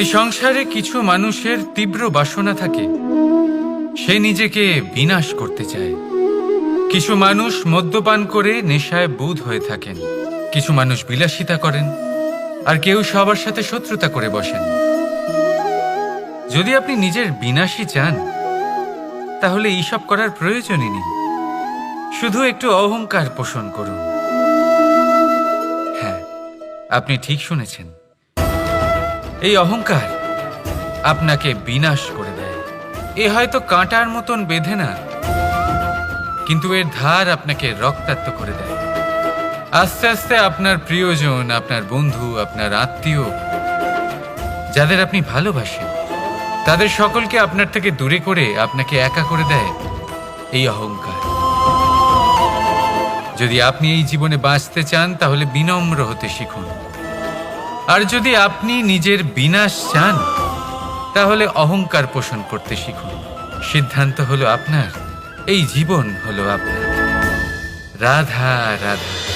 এই সংসারে কিছু মানুষের তীব্র বাসনা থাকে। সে নিজেকে বিনাশ করতে চায়। কিছু মানুষ মদ্যপান করে নেশায় বুধ হয়ে থাকেন। কিছু মানুষ বিলাসিতা করেন। আর কেউ সবার সাথে শত্রুতা করে বসেন। যদি আপনি নিজের বিনাশই চান, তাহলে এইসব করার প্রয়োজনই নেই। শুধু একটু অহংকার পোষণ করুন। হ্যাঁ আপনি ঠিক শুনেছেন। এই অহংকার আপনাকে বিনাশ করে দেয়। এ হয়তো কাঁটার মতন বেঁধে না, কিন্তু এর ধার আপনাকে রক্তাক্ত করে দেয়। আস্তে আস্তে আপনার প্রিয়জন, আপনার বন্ধু, আপনার আত্মীয়, যাদের আপনি ভালোবাসেন, তাদের সকলকে আপনার থেকে দূরে করে আপনাকে একা করে দেয় এই অহংকার। যদি আপনি এই জীবনে বাঁচতে চান, তাহলে বিনম্র হতে শিখুন। আর যদি আপনি নিজের বিনাশ চান, তাহলে অহংকার পোষণ করতে শিখুন। সিদ্ধান্ত হলো আপনার, এই জীবন হলো আপনার। রাধা রাধা।